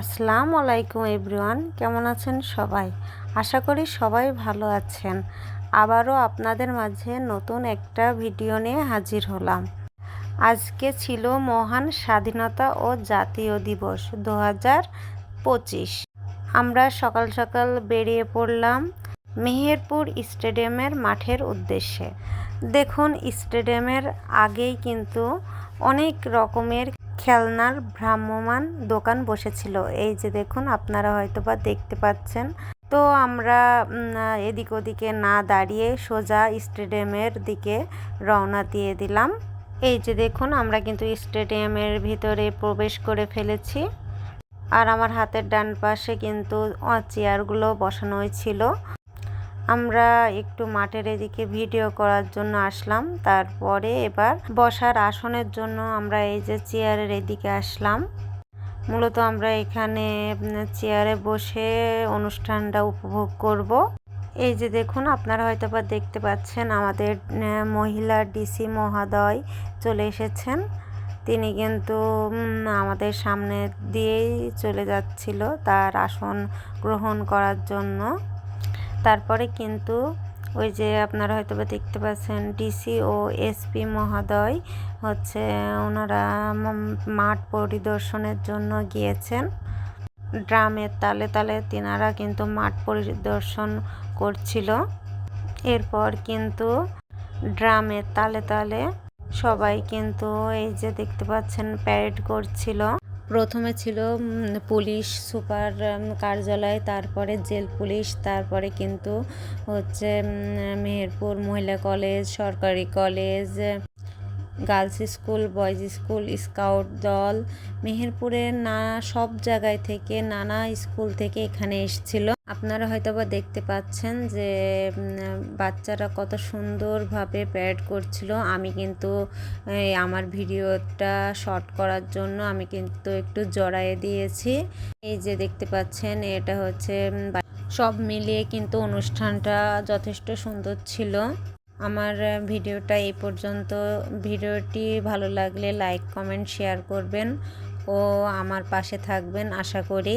আসসালামু আলাইকুম এভরিওয়ান, কেমন আছেন সবাই? আশা করি সবাই ভালো আছেন। আবারও আপনাদের মাঝে নতুন একটা ভিডিও নিয়ে হাজির হলাম। আজকে ছিল মহান স্বাধীনতা ও জাতীয় দিবস দু পঁচিশ। আমরা সকাল সকাল বেরিয়ে পড়লাম মেহেরপুর স্টেডিয়ামের মাঠের উদ্দেশ্যে। দেখুন, স্টেডিয়ামের আগেই কিন্তু অনেক রকমের খেলনার ভ্রাম্যমান দোকান বসেছিল। এই যে দেখুন, আপনারা হয়তো বা দেখতে পাচ্ছেন। তো আমরা এদিক ওদিকে না দাঁড়িয়ে সোজা স্টেডিয়ামের দিকে রওনা দিয়ে দিলাম। এই যে দেখুন, আমরা কিন্তু স্টেডিয়ামের ভিতরে প্রবেশ করে ফেলেছি। আর আমার হাতের ডান পাশে কিন্তু চেয়ারগুলো বসানো ছিল। আমরা একটু মাঠের এদিকে ভিডিও করার জন্য আসলাম। তারপরে এবার বসার আসনের জন্য আমরা এই যে চেয়ারের এদিকে আসলাম। মূলত আমরা এখানে চেয়ারে বসে অনুষ্ঠানটা উপভোগ করব। এই যে দেখুন, আপনারা হয়তো বা দেখতে পাচ্ছেন আমাদের মহিলা ডিসি মহোদয় চলে এসেছেন। তিনি কিন্তু আমাদের সামনে দিয়েই চলে যাচ্ছিল তার আসন গ্রহণ করার জন্য। তারপরে কিন্তু ওই যে আপনারা হয়তো বা দেখতে পাচ্ছেন ডিসি ও এসপি মহোদয় হচ্ছে, ওনারা মাঠ পরিদর্শনের জন্য গিয়েছেন। ড্রামের তালে তালে তিনারা কিন্তু মাঠ পরিদর্শন করছিল। এরপর কিন্তু ড্রামের তালে তালে সবাই কিন্তু এই যে দেখতে পাচ্ছেন প্যারেড করছিল। প্রথমে ছিল পুলিশ, সুপার কার্যালয়, তারপরে জেল পুলিশ, তারপরে কিন্তু হচ্ছে মেহেরপুর মহিলা কলেজ, সরকারি college, girls school, boys school, scout দল। মেহেরপুরের না, সব জায়গায় থেকে, নানা স্কুল থেকে এখানে এসেছিল। আপনারা হয়তো বা দেখতে পাচ্ছেন যে বাচ্চারা কত সুন্দরভাবে প্যারেড করছিল। আমি কিন্তু আমার ভিডিওটা শর্ট করার জন্য আমি কিন্তু একটু জড়ায়ে দিয়েছি। এই যে দেখতে পাচ্ছেন, এটা হচ্ছে সব মিলিয়ে কিন্তু অনুষ্ঠানটা যথেষ্ট সুন্দর ছিল। আমার ভিডিওটা এই পর্যন্ত। ভিডিওটি ভালো লাগলে লাইক কমেন্ট শেয়ার করবেন। ও আমার পাশে থাকবেন, আশা করি।